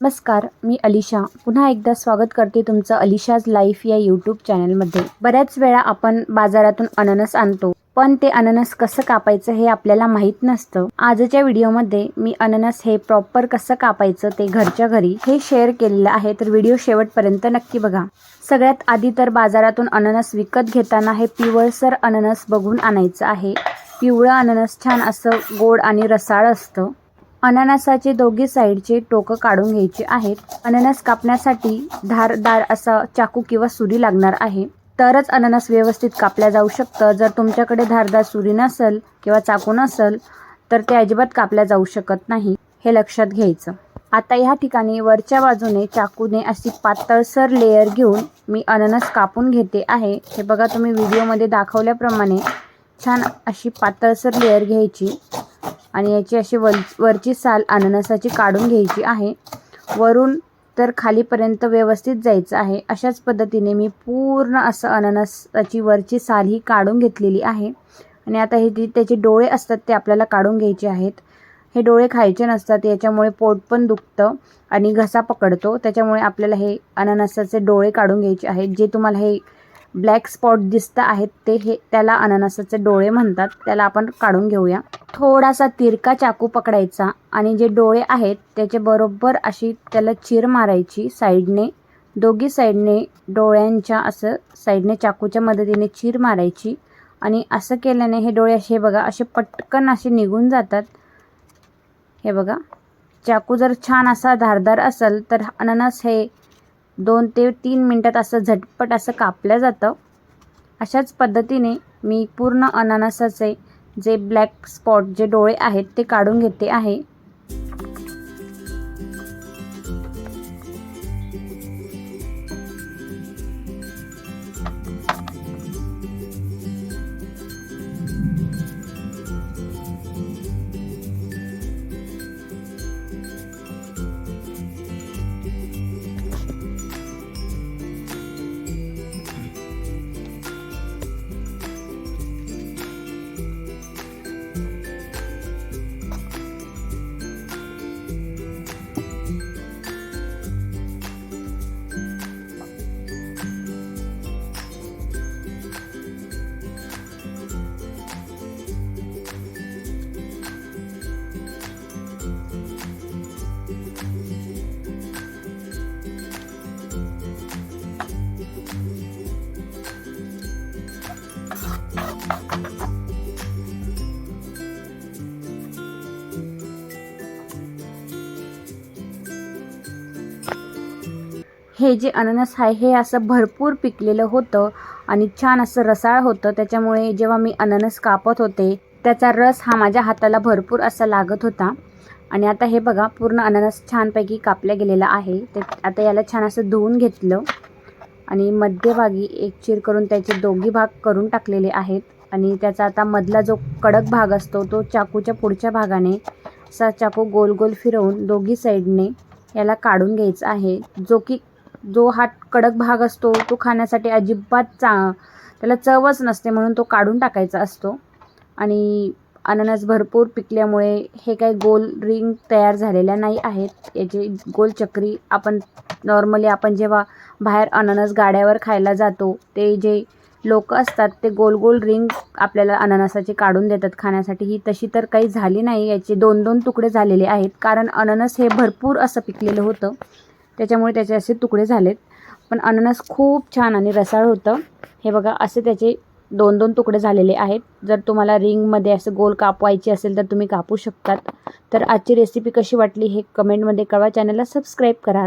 नमस्कार मी अलिशा. पुन्हा एकदा स्वागत करते तुमचं अलिशाज लाईफ या यूट्यूब चॅनलमध्ये. बऱ्याच वेळा आपण बाजारातून अननस आणतो पण ते अननस कसं कापायचं हे आपल्याला माहीत नसतं. आजच्या व्हिडिओमध्ये मी अननस हे प्रॉपर कसं कापायचं ते घरच्या घरी हे शेअर केलेलं आहे तर व्हिडिओ शेवटपर्यंत नक्की बघा. सगळ्यात आधी तर बाजारातून अननस विकत घेताना हे पिवळसर अननस बघून आणायचं आहे. पिवळं अननस छान असं गोड आणि रसाळ असतं. अननसाचे दोघी साईडचे टोकं काढून घ्यायचे आहेत. अननस कापण्यासाठी धारदार असा चाकू किंवा सुरी लागणार आहे. तरच अननस व्यवस्थित कापल्या जाऊ शकतं. जर तुमच्याकडे धारदार सुरी नसेल किंवा चाकू नसेल तर ते अजिबात कापल्या जाऊ शकत नाही हे लक्षात घ्यायचं. आता ह्या ठिकाणी वरच्या बाजूने चाकूने अशी पातळसर लेयर घेऊन मी अननस कापून घेते आहे. हे बघा तुम्ही व्हिडिओमध्ये दाखवल्याप्रमाणे छान अशी पातळसर लेयर घ्यायची. आणि याची अशी वर वरची साल अननसाची काढून घ्यायची आहे. वरून तर खालीपर्यंत व्यवस्थित जायचं आहे. अशाच पद्धतीने मी पूर्ण असं अननसाची वरची साल ही काढून घेतलेली आहे. आणि आता हे त्याचे डोळे असतात ते आपल्याला काढून घ्यायचे आहेत. हे डोळे खायचे नसतात याच्यामुळे पोट पण दुखतं आणि घसा पकडतो. त्याच्यामुळे आपल्याला हे अननसाचे डोळे काढून घ्यायचे आहेत जे तुम्हाला हे ब्लॅक स्पॉट दिसतं आहेत ते हे त्याला अननसाचे डोळे म्हणतात. त्याला आपण काढून घेऊया. थोडासा तिरका चाकू पकडायचा आणि जे डोळे आहेत त्याचे बरोबर अशी त्याला चीर मारायची साईडने. दोघी साईडने डोळ्यांच्या असं साईडने चाकूच्या मदतीने चीर मारायची. आणि असं केल्याने हे डोळे असे बघा असे पटकन असे निघून जातात. हे बघा चाकू जर छान असा धारदार असेल तर अननस हे दोन ते तीन मिनटात असं झटपट असं कापलं जातं. अशाच पद्धतीने मी पूर्ण अननसाचे जे ब्लॅक स्पॉट जे डोळे आहेत ते काढून घेते आहे. हे जे अननस आहे हे असं भरपूर पिकलेलं होतं आणि छान असं रसाळ होतं. त्याच्यामुळे जेव्हा मी अननस कापत होते त्याचा रस हा माझ्या हाताला भरपूर असा लागत होता. आणि आता हे बघा पूर्ण अननस छानपैकी कापल्या गेलेला आहे. ते आता याला छान असं धुवून घेतलं. आणि मध्यभागी एक चीर करून त्याचे दोघी भाग करून टाकलेले आहेत. आणि त्याचा आता मधला जो कडक भाग असतो तो चाकूच्या पुढच्या भागाने असा चाकू गोल गोल फिरवून दोघी साईडने याला काढून घ्यायचा आहे. जो की जो हा कडक भाग असतो तो खाण्यासाठी अजिबात चा त्याला चवच नसते म्हणून तो काढून टाकायचा असतो. आणि अननस भरपूर पिकल्यामुळे हे काही गोल रिंग तयार झालेल्या नाही आहेत. याची गोल चक्री आपण नॉर्मली आपण जेव्हा बाहेर अननस गाड्यावर खायला जातो ते जे लोक असतात ते गोल गोल रिंग आपल्याला अननसाचे काढून देतात खाण्यासाठी. ही तशी तर काही झाली नाही. याचे दोन दोन तुकडे झालेले आहेत. कारण अननस हे भरपूर असं पिकलेलं होतं. त्याच्यामुळे त्याचे असे तुकडे झालेत. पण अननस खूप छान आणि रसाळ होतं. हे बघा असे त्याचे दोन दोन तुकडे झालेले आहेत. जर तुम्हाला रिंगमध्ये असं गोल कापवायचे असेल तर तुम्ही कापू शकतात. तर आजची रेसिपी कशी वाटली हे कमेंटमध्ये कळवा. चॅनलला सबस्क्राईब करा.